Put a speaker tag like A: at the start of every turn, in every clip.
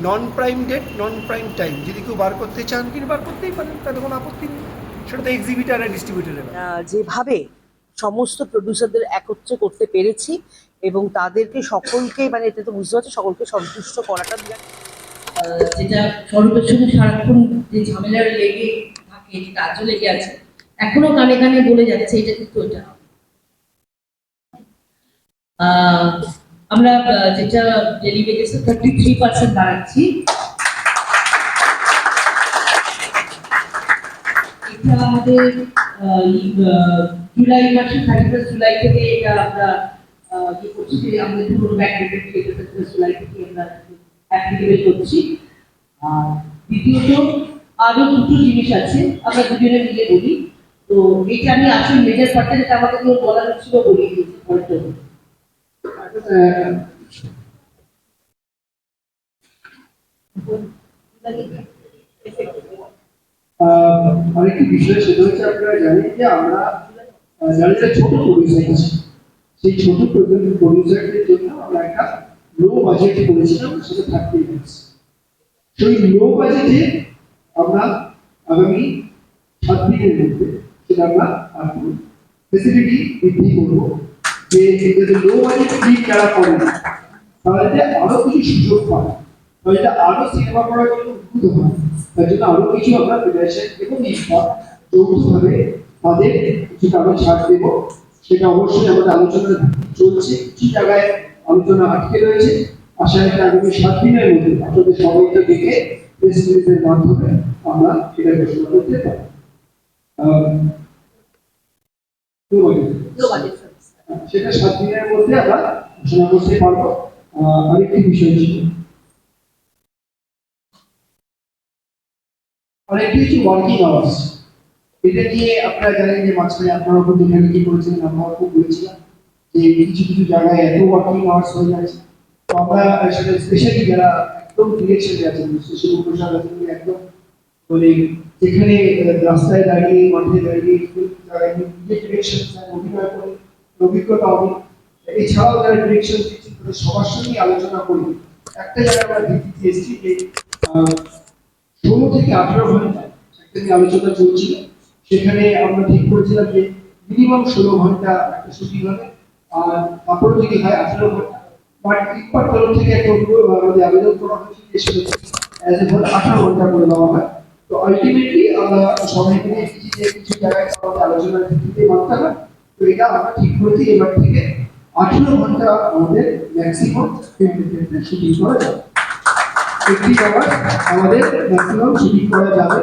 A: Non prime date non prime time যদি কেউ বার করতে চান তিনি বার করতেই পারেন তাতে কোনো আপত্তি নেই। সেটা তো এক্সিবিটার আর ডিস্ট্রিবিউটারের
B: আহ, যেভাবে সমস্ত প্রডিউসারদের একত্রে করতে পেরেছি এবং তাদেরকে সকলকে মানে এতে তো বুঝতে পারছি সকলকে সন্তুষ্ট করাটা
C: যেটা স্বরূপের সঙ্গে সারাক্ষণ যে ঝামেলার লেগে থাকে যে কাজও লেগে আছে এখনও কানে কানে বলে যাচ্ছে এটা কিন্তু। আহ, আমরা যেটা ডেলি বেজেসে থার্টি থ্রি পার্সেন্ট বাড়াচ্ছি। এটা আমাদের জুলাই মাসে থার্টি ফার্স্ট জুলাই থেকে এটা আমরা আহ, ইয়ে করছি যে আমাদের পুরো ব্যাংক জুলাই থেকে আমরা অ্যাক্টিভেট করছি। দ্বিতীয়ত আরও দুটো জিনিস আছে আমরা দুজনে মিলে বলি। তো এটা আমি আসলে মেজর পার্টটা যেটা আমাকে কেউ বলি পরেরটা বলি।
D: আহ, আরেকটি বিষয় সেটা হচ্ছে আপনারা জানেন যে আমরা যারা যারা ছোট প্রডিউসার আছে, সেই ছোট প্রডিউসারদের জন্য আমরা একটা লো বাজেট করেছিলাম, সেটা থার্টি মিনিটস সেই লো বাজেটে আমরা আগামী সাত দিনের মধ্যে সেটা আমরা ফেসিলিটি বৃদ্ধি করব। যে লো বাজেট ফিল্ম যারা করে না, তারা যাতে আরও কিছু সুযোগ পায় যাতে আরও সিনেমা করার জন্য উদ্বুদ্ধ হয়। তার জন্য আরও কিছু আমরা ফেডারেশন এবং যৌথভাবে তাদের কিছু টাকা ছাড় দেব। সেটা অবশ্যই আমাদের আলোচনা চলছে। কিছু জায়গায় আলোচনা আটকে রয়েছে। আশা রাখি আগামী সাত দিনের মধ্যে আপনাদের সবাইকে ডেকে প্রেস রিলিজের মাধ্যমে আমরা সেটা ঘোষণা করতে পারি। সেটা সাত দিনের মধ্যে আমরা ঘোষণা করতে পারব। আরেকটি বিষয় ছিল। আরেকটি হচ্ছে ওয়ার্কিং আওয়ার্স এটা নিয়ে আপনারা জানেন যে মাঝখানে আপনারা খুব কি করেছিলেন আমরাও খুব বলেছিলাম যে কিছু কিছু জায়গায় এত ওয়ার্কিং আওয়ার্স হয়ে যাচ্ছে। তো আমরা সেটা স্পেশালি যারা একদম ডিরেকশনে আছেন স্পেশালি প্রসাদ আছেন একদম মানে যেখানে, রাস্তায় দাঁড়িয়ে, মাঠে দাঁড়িয়ে, জায়গায় অভিনয় করে অভিজ্ঞতা অনেক এছাড়াও যারা ডিরেকশন দিচ্ছেন তাদের সবার সঙ্গে আলোচনা করি। একটা জায়গায় আমরা ভিত্তিতে এসেছি যে ষোলো থেকে আঠারো ঘণ্টা একটা আলোচনা চলছিল। সেখানে আমরা ঠিক করেছিলাম যে মিনিমাম ষোলো ঘণ্টা একটা শুটিং হবে। আর তারপরে যদি হয় আঠারো ঘণ্টা। বাট ইকবার তরফ থেকে একটা আমাদের আবেদন করা হয়েছে যে সেটা আঠারো ঘণ্টা করে দেওয়া হয়। তো আলটিমেটলি আমরা সবাই মিলে যে, কিছু জায়গায় আমাদের আলোচনার ভিত্তিতে মানতে হয় তো এটা আমরা ঠিক করেছি এবার থেকে আঠারো ঘণ্টা আমাদের ম্যাক্সিমাম শুটিং করা যাবে। এইটটি আমাদের ম্যাক্সিমাম শুটিং করা যাবে।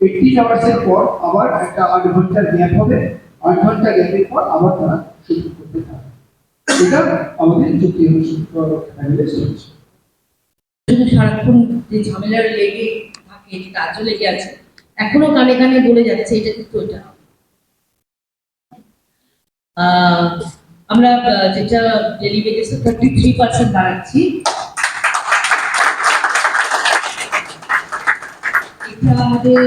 D: এইটটি আওয়ার্সের পর আবার একটা আট ঘণ্টার গ্যাপ হবে। আট ঘণ্টা গ্যাপের পর আবার তারা শুটিং করতে এটা আমাদের
C: সারাক্ষণ যে ঝামেলার লেগে থাকে যে কাজও লেগে আছে এখনও কানে কানে বলে যাচ্ছে এটা কিন্তু। আহ, আমরা যেটা ডেলি থার্টি থ্রি পার্সেন্ট বাড়াচ্ছি। এটা আমাদের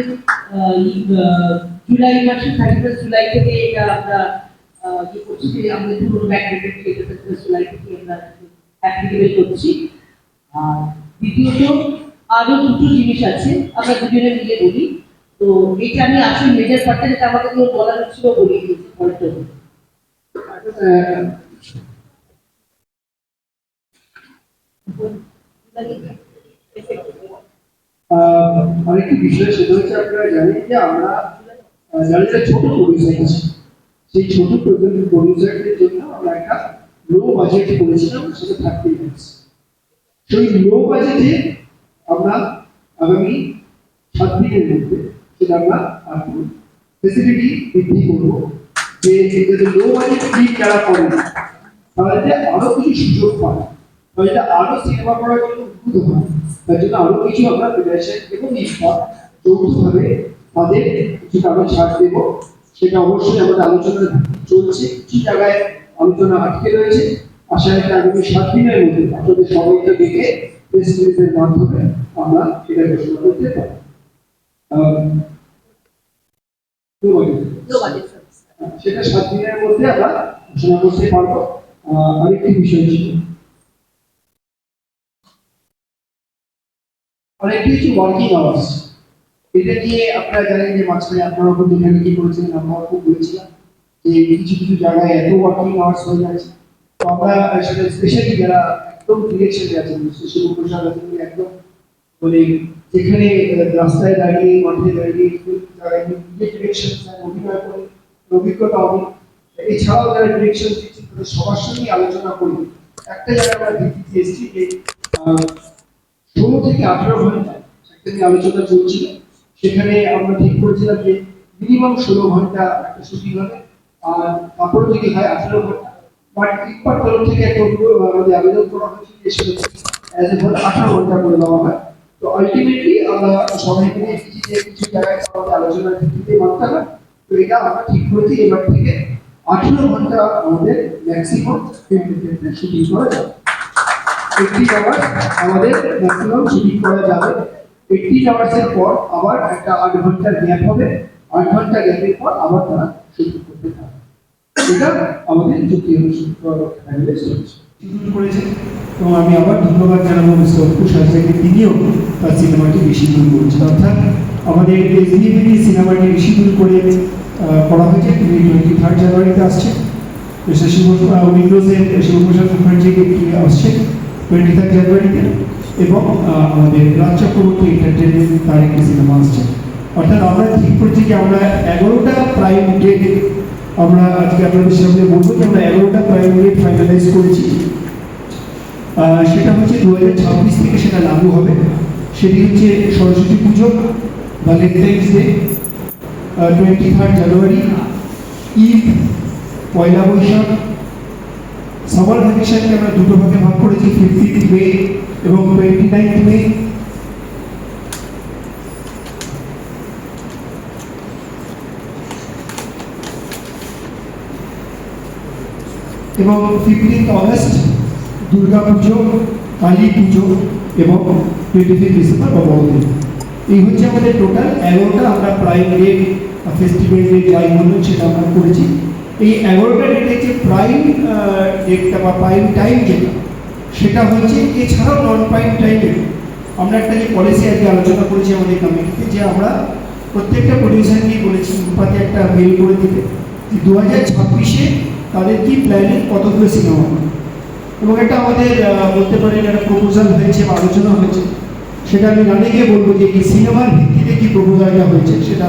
C: জুলাই মাসে থার্টি ফার্স্ট জুলাই থেকে এটা আমরা ইয়ে করছি যে আমাদের পুরো ব্যাংক জুলাই থেকে আমরা অ্যাক্টিভেট করছি। দ্বিতীয়ত, আরও দুটো জিনিস আছে, আমরা দুজনে মিলে বলি। তো এটা আমি আসল মেজর পার্টটা যেটা আমাকে বলার ছিল বলি।
D: আরেকটি বিষয় সেটা হচ্ছে আপনারা জানেন যে আমরা ছোট প্রডিউসার আছে। সেই ছোট প্রডিউসারদের জন্য আমরা একটা লো বাজেট করেছিলাম, সেটা থার্টি মিনিটস সেই লো আমরা আগামী সাত দিনের মধ্যে সেটা আমরা ফেসিলিটি বৃদ্ধি করব। যে যাতে লো বাজেট ফিল্ম যারা করে না, তারা যাতে আরও কিছু সুযোগ পায় তাহলে যাতে আরও সিনেমা করার জন্য উদ্বুদ্ধ হয়, তার জন্য আরও কিছু আমরা ফেডারেশন এবং ইস্পাত যৌথভাবে তাদের কিছু টাকা ছাড় দেব, সেটা অবশ্যই আমাদের আলোচনা চলছে। কিছু জায়গায় আলোচনা আটকে রয়েছে। আশা রাখি আগামী সাত দিনের মধ্যে আপনাদের সবাইকে ডেকে প্রেস রিলিজের মাধ্যমে আমরা সেটা ঘোষণা করতে পারি সেটা সাত দিনের মধ্যে আমরা ঘোষণা করতে পারব। আরেকটি বিষয় ছিল। ওয়ার্কিং আওয়ার্স এটা নিয়ে আপনারা জানেন যে মাঝখানে আপনারা খুব করেছিলেন আমরা খুব বলেছিলাম যে কিছু কিছু জায়গায় এত ওয়ার্কিং আওয়ার্স হয়ে যাচ্ছে। তো আমরা সেটা স্পেশালি যারা একদম ডিরেকশনে আছেন শিশু আছেন একদম মানে যেখানে রাস্তায় দাঁড়িয়ে, মাঠে দাঁড়িয়ে নিজের ডিরেকশন অভিনয় করে অভিজ্ঞতা হবে এছাড়াও যারা ডিরেকশন দিচ্ছে, তাদের সবার সঙ্গে আলোচনা করি। একটা জায়গায় আমরা ভিত্তিতে এসেছি যে ষোলো থেকে আঠারো ঘণ্টা একটা নিয়ে আলোচনা চলছিল। সেখানে আমরা ঠিক করেছিলাম যে মিনিমাম ষোলো ঘণ্টা একটা শুটিং হবে, আর তারপরে যদি হয় আঠারো ঘণ্টা। বাট ইকবার তরফ থেকে একটা আমাদের আবেদন করা হয়েছে যে সেটা আঠারো ঘণ্টা করে দেওয়া হয়। তো আলটিমেটলি আমরা সবাই মিলে কিছু জায়গায় আমাদের আলোচনার ভিত্তিতে মানতে হবে। তো এটা আমরা ঠিক করেছি এবার থেকে আঠারো ঘণ্টা আমাদের ম্যাক্সিমাম শুটিং করা যাবে। আওয়ার আমাদের ম্যাক্সিমাম শুটিং করা যাবে। আওয়ার্সের পর আবার একটা আট ঘণ্টার গ্যাপ হবে। আট ঘণ্টা গ্যাপের পর আবার তারা শুটিং করতে থাকবে। এটা আমাদের অনুসারে চলছে।
E: এবং আমি আবার ধন্যবাদ জানাব, মিস্টার অঙ্কুশ তিনিও তার সিনেমাটি বেশি দূর করেছেন। অর্থাৎ আমাদের এসবিএমএনই সিনেমাটি দূর করে করা হয়েছে। তিনি টোয়েন্টি থার্ড জানুয়ারিতে শিব উইন্ডোজের শিবপ্রসাদ মুখার্জি একটি আসছে টোয়েন্টি থার্ড জানুয়ারিতে এবং আমাদের রাজ চক্রবর্তী এন্টারটেনমেন্ট তার একটি সিনেমা আসছে। অর্থাৎ আমরা ঠিক করছি যে আমরা এগারোটা প্রাইম ডেট আমরা আজকে আপনাদের সামনে বলব যে আমরা এগারোটা প্রাইম ডেট ফাইনালাইজ করেছি। সেটা হচ্ছে দু হাজার ছাব্বিশ থেকে সেটা লাগু হবে। সেটি হচ্ছে Saraswati Puja Valentine's day twenty third January Eid Poila Baishakh summer ভ্যাকেশনকে আমরা দুটো ভাগে ভাগ করেছি ফিফটিন্থ মে এবং টোয়েন্টি নাইন্থ মে এবং ফিফটিন্থ অগস্ট দুর্গা পুজো কালী পুজো এবং টোয়েন্টি ফিফ ডিসেম্বর বা এই হচ্ছে আমাদের টোটাল এগারোটা আমরা প্রাইম ডেট ফেস্টিভ্যাল ডেট যাই বলুন, সেটা আমরা করেছি। এই এগারোটা ডেটে যে প্রাইম ডেটটা বা প্রাইম টাইম যেটা, সেটা হচ্ছে এছাড়াও নন প্রাইম টাইমে আমরা একটা যে পলিসি আজকে আলোচনা করেছি আমাদের কমিটিতে যে আমরা প্রত্যেকটা প্রডিউসারকেই বলেছি রূপাতে একটা মেল করে দিতে, যে দু হাজার ছাব্বিশে তাদের কি প্ল্যানিং কতগুলো সিনেমা এবং একটা আমাদের বলতে পারেন, একটা প্রপোজাল হয়েছে বা আলোচনা হয়েছে। সেটা আমি রানীকে বলব যে এই সিনেমার ভিত্তিতে কি প্রপোজালটা হয়েছে, সেটা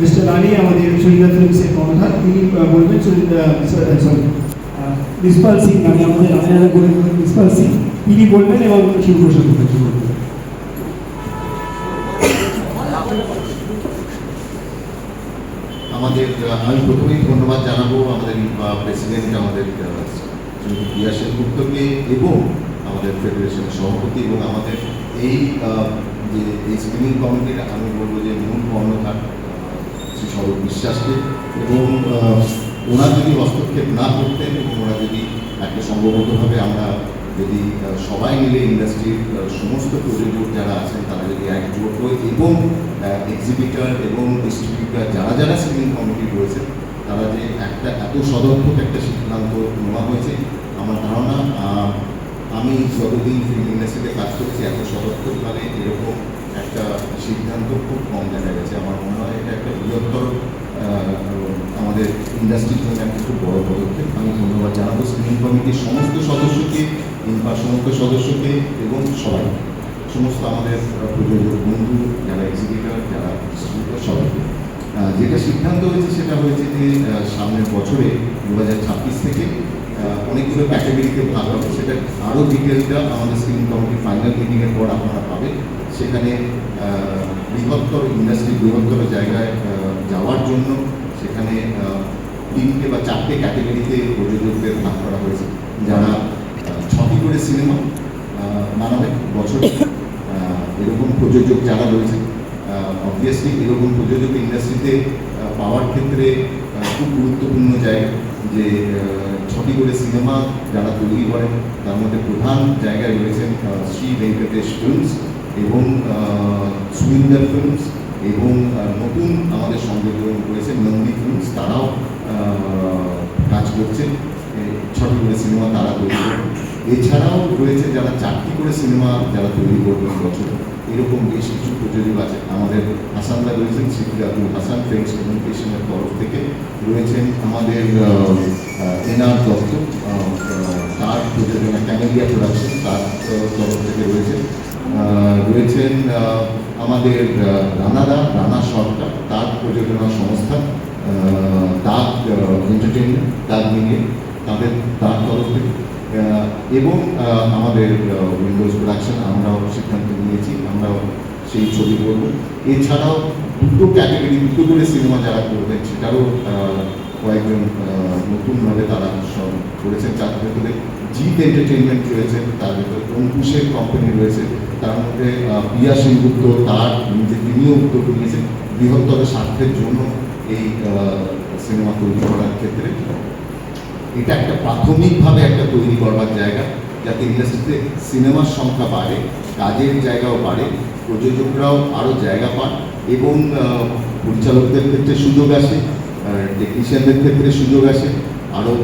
E: মিস্টার রানী, আমাদের সুরিন্দা ফিল্মসের কর্ণধার, তিনি বলবেন সরি মিসপাল সিং আমি আমাদের রানীরা বলে মিসপাল সিং, তিনি বলবেন এবং শিবপ্রসাদ মুখার্জি বলবেন।
F: আমাদের আমি প্রথমেই ধন্যবাদ জানাব আমাদের প্রেসিডেন্ট আমাদের প্রিয়া সেনগুপ্তকে এবং আমাদের ফেডারেশনের সভাপতি এবং আমাদের এই যে এই স্ক্রিনিং কমিটির আমি বলব যে মূল কর্ণধার শ্রী স্বরূপ বিশ্বাসকে এবং ওনার যদি হস্তক্ষেপ না করতেন এবং ওরা যদি একটা সম্ভবতভাবে আমরা যদি সবাই মিলে ইন্ডাস্ট্রির সমস্ত প্রযোজক যারা আছেন, তারা যদি একজোট হয়ে এবং এক্সিবিটার এবং ডিস্ট্রিবিউটার যারা যারা স্ক্রিনিং কমিটি রয়েছে, তারা যে একটা এত সদর্থক একটা সিদ্ধান্ত নেওয়া হয়েছে, আমার ধারণা আমি যতদিন ফিল্ম ইন্ডাস্ট্রিতে কাজ করেছি, এত সদর্থকভাবে এরকম একটা সিদ্ধান্ত খুব কম দেখা গেছে। আমার মনে হয় এটা একটা বৃহত্তর আমাদের ইন্ডাস্ট্রির জন্য একটা খুব বড় পদক্ষেপ। আমি ধন্যবাদ জানাব স্ক্রিনিং কমিটির সমস্ত সদস্যকে ইনফার সমস্ত সদস্যকে এবং সবাই। সমস্ত আমাদের প্রযোজক বন্ধু, যারা এক্সিকিউটর যারা সবাইকে। যেটা সিদ্ধান্ত হয়েছে সেটা হয়েছে যে সামনের বছরে দু হাজার ছাব্বিশ থেকে অনেকগুলো ক্যাটাগরিতে ভাগ হবে। সেটা আরও ডিটেলটা আমাদের স্ক্রিনিং কমিটির ফাইনাল মিটিংয়ের পর আপনারা পাবেন। সেখানে বৃহত্তর ইন্ডাস্ট্রি বৃহত্তর জায়গায় যাওয়ার জন্য সেখানে তিনটে বা চারটে ক্যাটাগরিতে প্রযোজকদের ভাগ করা হয়েছে। যারা ছটি করে সিনেমা বানাবে বছরে এরকম প্রযোজক যারা রয়েছে অবভিয়াসলি এরকম প্রযোজক ইন্ডাস্ট্রিতে পাওয়ার ক্ষেত্রে খুব গুরুত্বপূর্ণ জায়গা যে ছটি করে সিনেমা যারা তৈরি করেন, তার মধ্যে প্রধান জায়গায় রয়েছেন শ্রী ভেঙ্কটেশ ফিল্মস এবং সুইন্দার ফিল্মস এবং নতুন আমাদের সঙ্গে রয়েছেন নন্দী ফিল্মস তারাও কাজ করছেন এই ছটি করে সিনেমা তারা তৈরি করবেন এছাড়াও রয়েছে যারা চারটি করে সিনেমা যারা তৈরি করবেন বছর। এরকম বেশ কিছু প্রযোজক আছে। আমাদের হাসানদা রয়েছেন শিফির আবুল হাসান ফ্রেন্ডস কমিউনিকেশনের তরফ থেকে রয়েছেন আমাদের এনআর দত্ত তার প্রযোজনা ক্যামেলিয়া প্রোডাকশন তার তরফ থেকে রয়েছেন। রয়েছেন আমাদের রানাদা রানা সরকার, তার প্রযোজনা সংস্থা দাগ এন্টারটেনমেন্ট দাগ মিলিয়ে তাদের, তার তরফ থেকে। এবং আমাদের উইন্ডোজ প্রোডাকশন আমরাও আমরাও সেই ছবি করব। এছাড়াও দুটো ক্যাটাগরি দুটো করে সিনেমা যারা করবেন সেটারও কয়েকজন নতুনভাবে তারা সব করেছেন। যার ভেতরে জিৎ এন্টারটেনমেন্ট রয়েছে, তার ভেতরে অঙ্কুশের কোম্পানি রয়েছে, তার মধ্যে প্রিয়া সেনগুপ্ত, তার নিজে তিনিও উদ্যোগ নিয়েছেন। বৃহত্তর স্বার্থের জন্য এই সিনেমা তৈরি করার ক্ষেত্রে। এটা একটা প্রাথমিকভাবে একটা তৈরি করবার জায়গা, যাতে ইন্ডাস্ট্রিতে সিনেমার সংখ্যা বাড়ে, কাজের জায়গাও বাড়ে প্রযোজকরাও আরও জায়গা পান এবং পরিচালকদের ক্ষেত্রে সুযোগ আসে টেকনিশিয়ানদের ক্ষেত্রে সুযোগ আসে। আরও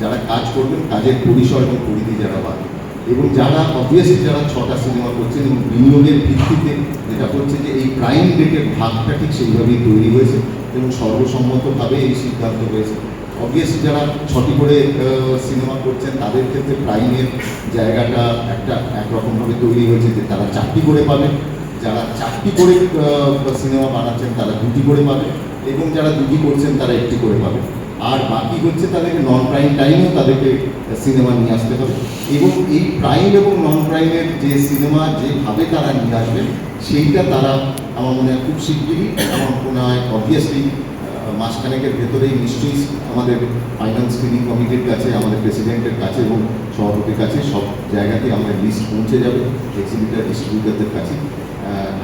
F: যারা কাজ করবেন, কাজের পরিসর এবং পরিধি যারা বাড়ে এবং যারা অবভিয়াসলি যারা ছটা সিনেমা করছেন এবং বিনিয়োগের ভিত্তিতে যেটা করছে যে এই প্রাইম ডেটের ভাগটা ঠিক সেইভাবেই তৈরি হয়েছে এবং সর্বসম্মতভাবে এই সিদ্ধান্ত হয়েছে। অবভিয়াসলি যারা ছটি করে সিনেমা করছেন, তাদের ক্ষেত্রে প্রাইমের জায়গাটা একটা একরকমভাবে তৈরি হয়েছে যে তারা চারটি করে পাবে যারা চারটি করে সিনেমা বানাচ্ছেন, তারা দুটি করে পাবে এবং যারা দুটি করছেন, তারা একটি করে পাবে। আর বাকি হচ্ছে তাদেরকে নন প্রাইম টাইমেও তাদেরকে সিনেমা নিয়ে আসতে হবে। এবং এই প্রাইম এবং নন প্রাইমের যে সিনেমা যেভাবে তারা নিয়ে আসবে, সেইটা তারা আমার মনে হয় খুব শিগগিরই, আমার মনে হয় অবভিয়াসলি মাসখানেকের ভেতরেই নিশ্চয়ই আমাদের ফাইন্যান্স স্ক্রিনিং কমিটির কাছে, আমাদের প্রেসিডেন্টের কাছে এবং সভাপতির কাছে সব জায়গাতেই আমাদের লিস্ট পৌঁছে যাবে এক্সিবিটার ডিস্ট্রিবিউটারদের কাছে।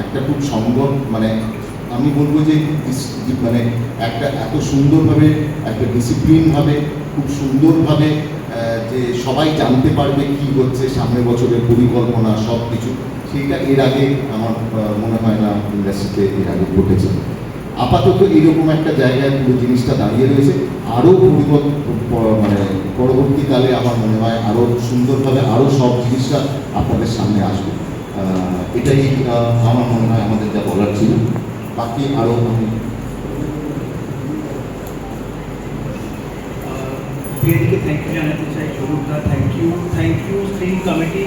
F: একটা খুব সম্ভব মানে আমি বলব যে মানে একটা এত সুন্দরভাবে, একটা ডিসিপ্লিনভাবে খুব সুন্দরভাবে যে সবাই জানতে পারবে কি হচ্ছে, সামনের বছরের পরিকল্পনা সব কিছু সেইটা এর আগে আমার মনে হয় না ইন্ডাস্ট্রিতে এর আগে ঘটেছে। আপাতত এরকম একটা জায়গায় পুরো জিনিসটা দাঁড়িয়ে রয়েছে। আরও মানে পরবর্তীকালে আমার মনে হয় আরও সুন্দরভাবে আরও সব জিনিসটা আপনাদের সামনে আসবে। এটাই আমার মনে হয় আমাদের যা বলার ছিল। বাকি আরও আমি
G: জানাতে চাই thank you thank you committee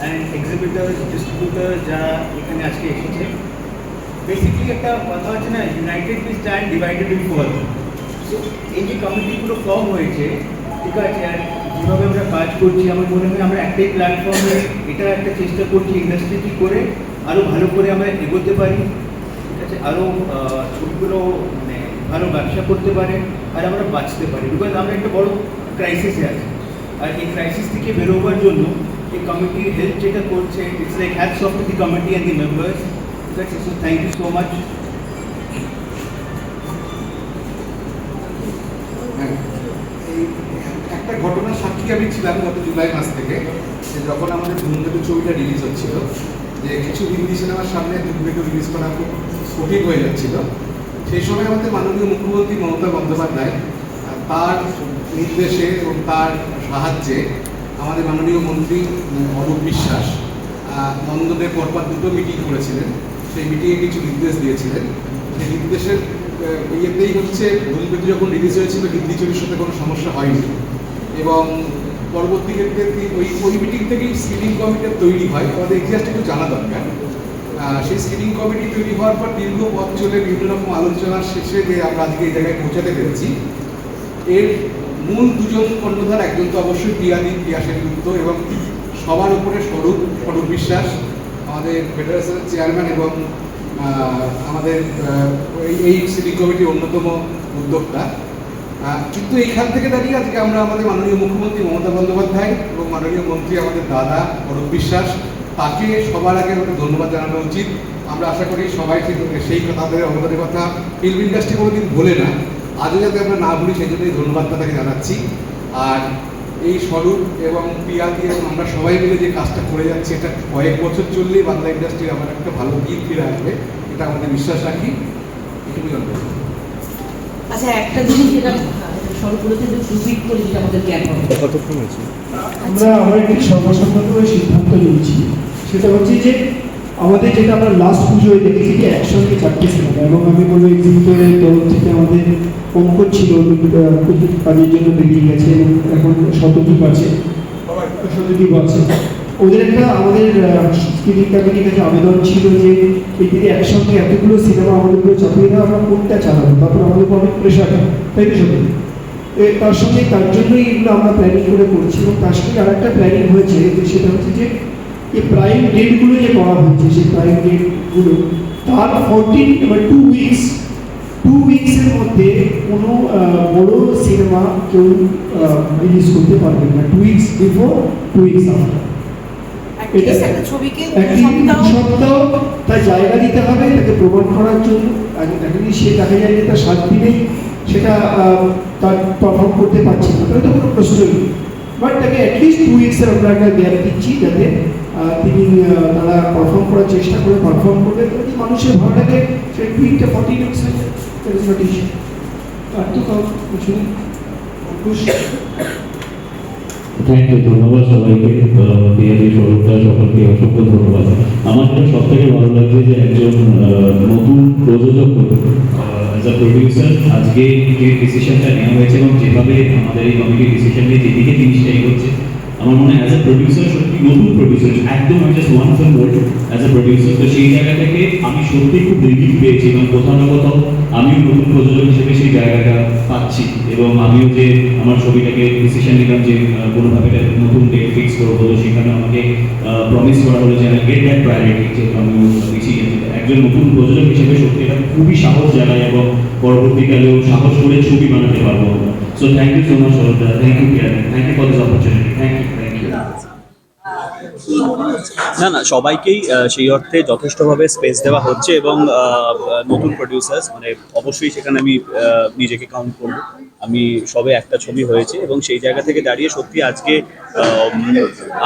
G: and exhibitor distributor যারা এখানে আজকে এসেছে। একটা কথা না ডিভাইডেড এই যে কমিটিগুলো হয়েছে, ঠিক আছে যেভাবে আমরা কাজ করছি আমার মনে হয় আমরা একটাই প্ল্যাটফর্মে এটা একটা চেষ্টা করছি ইন্ডাস্ট্রি করে আরও ভালো করে আমরা এগোতে পারি ঠিক আছে? আরও ছবিগুলো মানে ভালো ব্যবসা করতে পারে আর আমরা বাঁচতে পারি। বিকজ আমরা একটা বড় ক্রাইসিসে আছি। আর এই ক্রাইসিস থেকে বেরোবার জন্য এই কমিটির হেল্প যেটা করছে it's like hats off the committee and the members ঠিক আছে? So thank you so much
H: হ্যাঁ, এই একটা ঘটনার সাক্ষী আমি ছিলাম গত জুলাই মাস থেকে, যে যখন আমাদের ধূমকেতু ছবিটা রিলিজ হচ্ছিল, যে কিছু হিন্দি সিনেমার সামনে ধূমকেতু রিলিজ করা খুব কঠিন হয়ে যাচ্ছিল। সেই সময় আমাদের মাননীয় মুখ্যমন্ত্রী মমতা বন্দ্যোপাধ্যায় তার নির্দেশে এবং তার সাহায্যে আমাদের মাননীয় মন্ত্রী অরূপ বিশ্বাস নন্দনের পরপর দুটো মিটিং করেছিলেন। সেই মিটিংয়ে কিছু নির্দেশ দিয়েছিলেন। সেই নির্দেশের ইয়েতেই হচ্ছে, ধূমকেতু যখন রিলিজ হয়েছিল, হিন্দি ছবির সাথে কোনো সমস্যা হয়নি। এবং পরবর্তী ক্ষেত্রে ওই ওই মিটিং থেকেই স্ক্রিনিং কমিটি তৈরি হয়? আমাদের ইতিহাসটা একটু জানা দরকার। সেই স্ক্রিনিং কমিটি তৈরি হওয়ার পর দীর্ঘ পথ চলে বিভিন্ন রকম আলোচনার শেষে যে আমরা আজকে এই জায়গায় পৌঁছাতে পেরেছি। এর মূল দুজন কর্ণধার একজন তো অবশ্যই প্রিয়াদি প্রিয়া সেনগুপ্ত এবং সবার উপরে স্বরূপ স্বরূপ বিশ্বাস, আমাদের ফেডারেশনের চেয়ারম্যান এবং আমাদের এই- সিটি কমিটির অন্যতম উদ্যোক্তা। কিন্তু এইখান থেকে দাঁড়িয়ে আজকে আমরা আমাদের মাননীয় মুখ্যমন্ত্রী মমতা বন্দ্যোপাধ্যায় এবং মাননীয় মন্ত্রী আমাদের দাদা অরূপ বিশ্বাস, তাকে সবার আগে আমাদের ধন্যবাদ জানানো উচিত। আমরা আশা করি সবাই সেই- কথা তাদের অবদানের কথা ফিল্ম ইন্ডাস্ট্রি কোনোদিন ভোলে না। আজও যাতে আমরা না ভুলি, সেই জন্যই ধন্যবাদটা তাকে জানাচ্ছি। আর এই স্বরূপ এবং পিয়াতি এবং আমরা সবাই মিলে যে কাজটা করে যাচ্ছি, এটা কয়েক বছর চললেই বাংলা ইন্ডাস্ট্রির আবার একটা ভালো দিক ফিরে আসবে, এটা আমাদের বিশ্বাস রাখি। এটুকুই জানতে।
C: আচ্ছা একটা জিনিস যেটা সর্বপ্রথম যে টুইট করে যেটা আমাদের জ্ঞান হবে।
E: আমরা আমরা একটি সর্বসম্মতভাবে সিদ্ধান্ত নিয়েছি। সেটা হচ্ছে যে আমাদের যেটা আমরা লাস্ট পুজোয় দেখেছি যে একসঙ্গে চারটে সিনেমা এবং আমি বলব এক্সিবিটরের তরফ থেকে আমাদের পঙ্কজ ছিল কাজের জন্য বেরিয়ে গেছে এবং এখন শতদ্বীপ আছে। শতদ্বীপ আছে। ওদের একটা আমাদের স্ক্রিনিং কমিটির কাছে আবেদন ছিল যে এই একসঙ্গে এতগুলো সিনেমা আমাদের উপরে চাপিয়ে দেওয়া, আমরা কোনটা চালাবো? তারপর আমাদের উপর অনেক প্রেশার তাই তো সত্যি? তার সঙ্গে তার জন্যই এগুলো আমরা প্ল্যানিং করে করছি এবং তার সঙ্গে আর একটা প্ল্যানিং হয়েছে, যে সেটা হচ্ছে যে এই প্রাইম ডেটগুলো যে করা হচ্ছে সেই প্রাইম ডেটগুলো তার ফোরটিন এবার টু উইকস টু উইকসের মধ্যে কোনো বড় সিনেমা কেউ রিলিজ করতে পারবে না। Two weeks before two weeks after
B: At একটা ছবিকে সপ্তাহ
E: সপ্তাহ জায়গা দিতে হবে তাকে প্রমাণ করার জন্য। দেখা সে দেখা যায় যে তার সাত দিনেই সেটা তার পারফর্ম করতে পারছে না। তাহলে তো কোনো প্রশ্নই নেই। বাট তাকে অ্যাটলিস্ট টু উইক্সের আমরা একটা গ্যাপ দিচ্ছি যাতে তিনি তারা পারফর্ম করার চেষ্টা করে পারফর্ম করবে যদি মানুষের ভালো লাগে সে টু উইকটা ফর্টি উইক্স হয়ে যায় আর তো কাউ কিছু নেই।
I: থ্যাংক ইউ ধন্যবাদ সবাইকে। পিয়ারি স্বরূপটা সকলকে অসংখ্য ধন্যবাদ। আমার তো সব থেকে ভালো লাগছে যে একজন নতুন প্রযোজক অ্যাজ আ প্রডিউসার আজকে যে ডিসিশনটা নেওয়া হয়েছে এবং যেভাবে আমাদের এই কমিটি ডিসিশন নিয়ে যেদিকে জিনিসটা এগোচ্ছে আমার মনে হয় প্রডিউসার সত্যি নতুন প্রডিউসার একদম আমি just one film old as a producer তো সেই জায়গা থেকে আমি সত্যি খুব রিলিফ পেয়েছি এবং কোথাও না কোথাও আমিও নতুন প্রযোজক হিসেবে সেই জায়গাটা পাচ্ছি এবং আমিও যে আমার ছবিটাকে ডিসিশন নিলাম যে কোনোভাবে নতুন ডেট ফিক্স করব, তো সেখানে আমাকে প্রমিস করা হলো যে আমি গেট দ্যাট প্রায়োরিটি যেহেতু আমিও পিছিয়ে একজন নতুন প্রযোজক হিসেবে সত্যি এটা খুবই সাহস জায়গায় এবং পরবর্তীকালেও সাহস করে ছবি বানাতে পারব। So you so much, much Thank you, Pierre. Thank you for this opportunity. Thank you. Thank you.
J: না না সবাইকেই সেই অর্থে যথেষ্টভাবে স্পেস দেওয়া হচ্ছে এবং নতুন প্রডিউসার্স মানে অবশ্যই সেখানে আমি নিজেকে কাউন্ট করব আমি সবে একটা ছবি হয়েছে এবং সেই জায়গা থেকে দাঁড়িয়ে সত্যি আজকে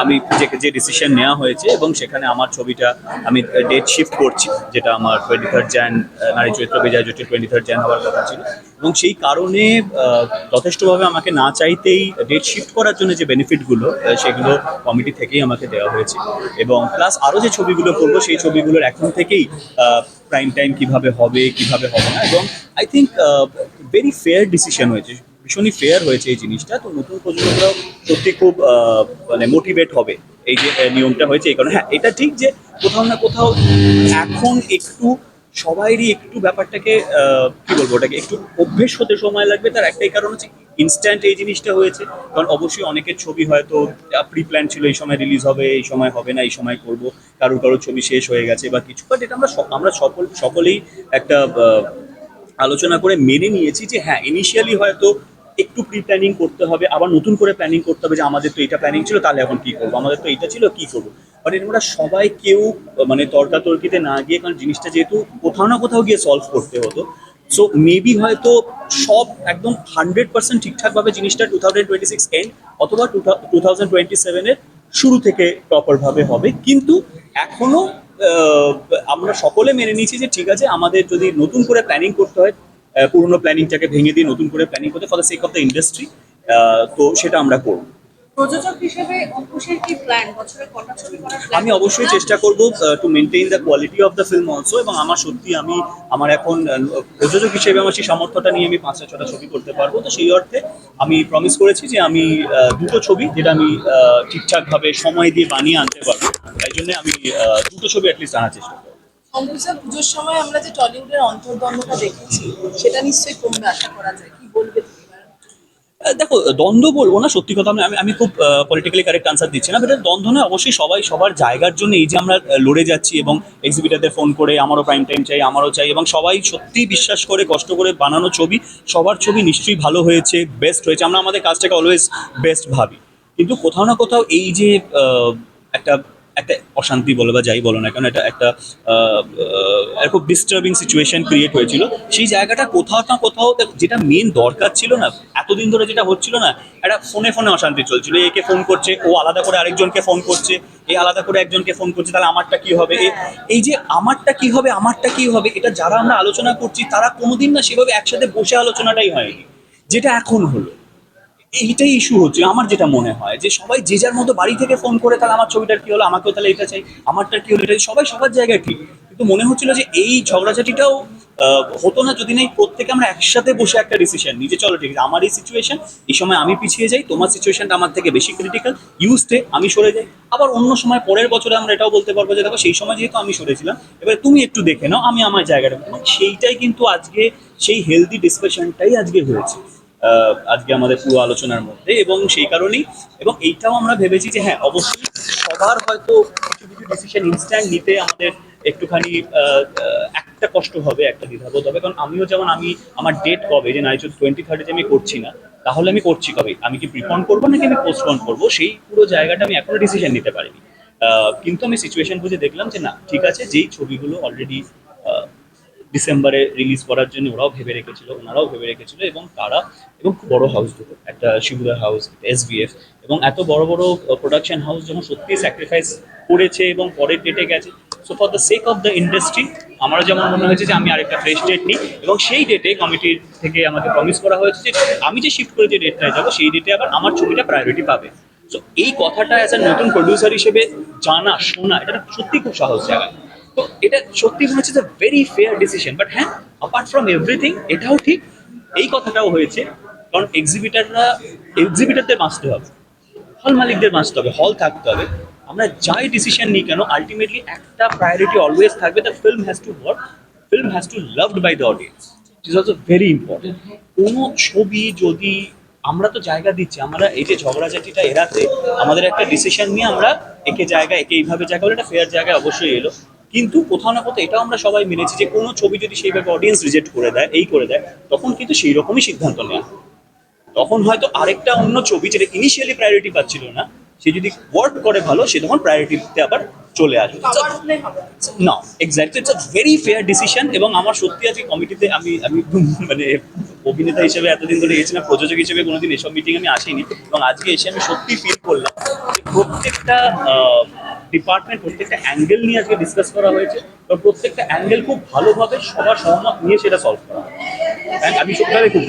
J: আমি যে যে ডিসিশন নেওয়া হয়েছে এবং সেখানে আমার ছবিটা আমি ডেট শিফট করছি, যেটা আমার টোয়েন্টি থার্ড জ্যান নারী চরিত্র বিজয় জুটি টোয়েন্টি থার্ড জ্যান হওয়ার কথা ছিল। এবং সেই কারণে যথেষ্টভাবে আমাকে না চাইতেই ডেট শিফট করার জন্য যে বেনিফিটগুলো সেগুলো কমিটি থেকেই আমাকে দেওয়া হয়েছে। এবং প্লাস আরও যে ছবিগুলো করব, সেই ছবিগুলোর এখন থেকেই প্রাইম টাইম কীভাবে হবে কীভাবে হবে না। এবং I think very fair decision হয়েছে, ভীষণই ফেয়ার হয়েছে এই জিনিসটা। তো নতুন প্রজন্মরাও সত্যি খুব মানে মোটিভেট হবে এই যে নিয়মটা হয়েছে এই কারণে। হ্যাঁ এটা ঠিক যে কোথাও না কোথাও এখন একটু সবাইরই একটু ব্যাপারটাকে কি বলব, ওটাকে একটু অভ্যেস হতে সময় লাগবে। তার একটাই কারণ হচ্ছে ইনস্ট্যান্ট এই জিনিসটা হয়েছে। কারণ অবশ্যই অনেকের ছবি হয়তো প্রি প্ল্যান ছিল, এই সময় রিলিজ হবে, এই সময় হবে না, এই সময় করব, কারোর কারোর ছবি শেষ হয়ে গেছে বা কিছু। বাট এটা আমরা আমরা সকল, সকলেই একটা আলোচনা করে মেনে নিয়েছি যে হ্যাঁ ইনিশিয়ালি হয়তো একটু প্রি প্ল্যানিং করতে হবে আবার নতুন করে প্ল্যানিং করতে হবে যে আমাদের তো এটা প্ল্যানিং ছিল তাহলে এখন কি করব? আমাদের তো এটা ছিল কি করব? বাট আমরা সবাই কেউ মানে তর্কাতর্কিতে না গিয়ে কারণ জিনিসটা যেহেতু কোথাও না কোথাও গিয়ে সলভ করতে হতো। সো মেবি হয়তো সব একদম হান্ড্রেড পার্সেন্ট ঠিকঠাকভাবে জিনিসটা two thousand twenty six end অথবা টু থাউজেন্ড টোয়েন্টি সেভেনের শুরু থেকে প্রপারভাবে হবে। কিন্তু এখনও আহ, আমরা সকলে মেনে নিয়েছি যে ঠিক আছে, আমাদের যদি নতুন করে প্ল্যানিং করতে হয় পুরনো প্ল্যানিংটাকে ভেঙে দিয়ে নতুন করে প্ল্যানিং করতে for the sake of the industry তো সেটা আমরা করব।
K: প্রযোজক হিসেবে অঙ্কুশের কি প্ল্যান বছরে কটা ছবি করার?
J: আমি অবশ্যই চেষ্টা করব to maintain the quality of the film also এবং আমার সত্যি আমি আমার এখন প্রযোজক হিসেবে আমার সেই সামর্থ্যটা নিয়ে আমি পাঁচটা ছটা ছবি করতে পারব। তো সেই অর্থে আমি প্রমিস করেছি যে আমি দুটো ছবি যেটা আমি ঠিকঠাকভাবে সময় দিয়ে বানিয়ে আনতে পারব। তাই জন্য আমি দুটো ছবি অ্যাটলিস্ট আনার চেষ্টা করব।
K: পুজোর সময় আমরা যে টলিউডের অন্তর্দ্বন্দ্বটা দেখেছি সেটা নিশ্চয়ই কমবে আশা করা যায়। কি বলবে?
J: দেখো, দ্বন্দ্ব বলব না, সত্যি কথা আমি আমি খুব পলিটিক্যালি কারেক্ট আনসার দিচ্ছি না বাট দ্বন্দ্ব নয়, অবশ্যই সবাই সবার জায়গার জন্য এই যে আমরা লড়ে যাচ্ছি এবং এক্সিবিটারদের ফোন করে, আমারও প্রাইম টাইম চাই, আমারও চাই, এবং সবাই সত্যিই বিশ্বাস করে, কষ্ট করে বানানো ছবি, সবার ছবি নিশ্চয়ই ভালো হয়েছে বেস্ট হয়েছে, আমরা আমাদের কাজটাকে অলওয়েজ বেস্ট ভাবি। কিন্তু কোথাও না কোথাও এই যে একটা একটা অশান্তি বলো বা যাই বলো না কেন, এটা একটা খুব ডিস্টার্বিং সিচুয়েশন ক্রিয়েট হয়েছিল। সেই জায়গাটা কোথাও না কোথাও যেটা মেন দরকার ছিল না, এতদিন ধরে যেটা হচ্ছিল না, একটা ফোনে ফোনে অশান্তি চলছিল। একে ফোন করছে, ও আলাদা করে আরেকজনকে ফোন করছে, এ আলাদা করে একজনকে ফোন করছে, তাহলে আমারটা কি হবে? এই যে আমারটা কি হবে, আমারটা কি হবে, এটা যারা আমরা আলোচনা করছি, তারা কোনোদিন না সেভাবে একসাথে বসে আলোচনাটাই হয়নি। যেটা এখন হলো। এইটাই ইস্যু হচ্ছে, আমার যেটা মনে হয় যে সবাই যে যার মতো বাড়ি থেকে ফোন করে, তাহলে আমার ছবিটার কি হলো, আমাকেও তাহলে এটা চাই, আমারটার কি হলো, এটা সবাই সবার জায়গায় ঠিক। কিন্তু মনে হচ্ছিল যে এই ঝগড়াঝাটিটাও হতো না যদি না এই প্রত্যেকে আমরা একসাথে বসে একটা ডিসিশন নিজে চলো ঠিক আছে, আমার এই সিচুয়েশন এই সময় আমি পিছিয়ে যাই, তোমার সিচুয়েশনটা আমার থেকে বেশি ক্রিটিক্যাল ইউজডে আমি সরে যাই। আবার অন্য সময় পরের বছরে আমরা এটাও বলতে পারব যে দেখো, সেই সময় যেহেতু আমি সরেছিলাম, এবারে তুমি একটু দেখে নাও, আমি আমার জায়গাটা এবং সেইটাই কিন্তু আজকে, সেই হেলদি ডিসকাশনটাই আজকে হয়েছে। আজকে আমাদের পুরো আলোচনার মধ্যে এবং সেই কারণেই, এবং এইটাও আমরা ভেবেছি যে হ্যাঁ অবশ্যই সবার হয়তো কিছু কিছু ডিসিশন ইনস্ট্যান্ট নিতে আমাদের একটুখানি একটা কষ্ট হবে, একটা দ্বিধাবোধ হবে। কারণ আমিও যেমন আমি, আমার ডেট কবে যে নাইচুর টোয়েন্টি থার্ডে যে আমি করছি না, তাহলে আমি করছি কবে? আমি কি প্রিপন করব নাকি আমি পোস্টপন করব? সেই পুরো জায়গাটা আমি এখনও ডিসিশন নিতে পারিনি। কিন্তু আমি সিচুয়েশন বুঝে দেখলাম যে না, ঠিক আছে, যেই ছবিগুলো অলরেডি ডিসেম্বরে রিলিজ করার জন্য ওরাও ভেবে রেখেছিল, ওনারাও ভেবে রেখেছিল এবং তারা এবং খুব বড় হাউস দুটো। একটা শিবুদার হাউস এসবিএফ এবং এত বড় বড় প্রোডাকশন হাউস যখন সত্যি স্যাক্রিফাইস করেছে এবং পরের ডেটে গেছে so for the sake of the industry আমার যেমন মনে হয়েছে যে আমি আরেকটা ফ্রেশ ডেট নিই এবং সেই ডেটে কমিটির থেকে আমাকে প্রমিস করা হয়েছে যে আমি যে শিফট করে যে ডেটটায় যাব, সেই ডেটে আবার আমার ছবিটা প্রায়োরিটি পাবে। সো এই কথাটা অ্যাজ এ নতুন প্রডিউসার হিসেবে জানা, শোনা, এটা সত্যি খুব সাহস জায়গায় তো এটা সত্যি মনে হচ্ছে ভেরি ফেয়ার ডিসিশন বাট হ্যাঁ অ্যাপার্ট ফ্রম এভরিথিং এটাও ঠিক, এই কথাটাও হয়েছে। কারণ এক্সিবিটাররা এক্সিবিটারদের বাঁচতে হবে। হল মালিকদের বাঁচতে হবে হল থাকতে হবে। আমরা যাই ডিসিশন নিই কেন আলটিমেটলি একটা প্রায়োরিটি অলওয়েজ থাকবে the film has to work film has to loved by the audience is also very important কোনো ছবি যদি আমরা তো জায়গা দিচ্ছি, আমরা এই যে ঝগড়াঝাটিটা এড়াতে, আমাদের একটা ডিসিশন নিয়ে আমরা একে জায়গা একে এইভাবে জায়গা হলে একটা ফেয়ার জায়গায় অবশ্যই এলো। কিন্তু কোথাও না কোথাও এটাও আমরা সবাই মেনেছি যে কোনো ছবি যদি সেইভাবে অডিয়েন্স রিজেক্ট করে দেয়, এই করে দেয়, তখন কিন্তু সেই রকমই সিদ্ধান্ত নেওয়া। তখন হয়তো আরেকটা অন্য ছবি যেটা ইনিশিয়ালি প্রায়োরিটি পাচ্ছিল না সে যদি ওয়ার্ক করে ভালো সে তখন প্রায়োরিটিতে আবার চলে আসবে। না। Exactly it's a very fair decision এবং আমার সত্যি আজকে কমিটিতে আমি আমি মানে অভিনেতা হিসেবে এতদিন ধরে গেছি না প্রযোজক হিসেবে কোনোদিন এসব মিটিং আমি আসিনি এবং আজকে এসে আমি সত্যি ফিল করলাম প্রত্যেকটা ডিপার্টমেন্ট প্রত্যেকটা অ্যাঙ্গেল নিয়ে আজকে ডিসকাস করা হয়েছে। এবং প্রত্যেকটা অ্যাঙ্গেল খুব ভালোভাবে সবার সহমত নিয়ে সেটা সলভ করা। আমি সত্যি খুব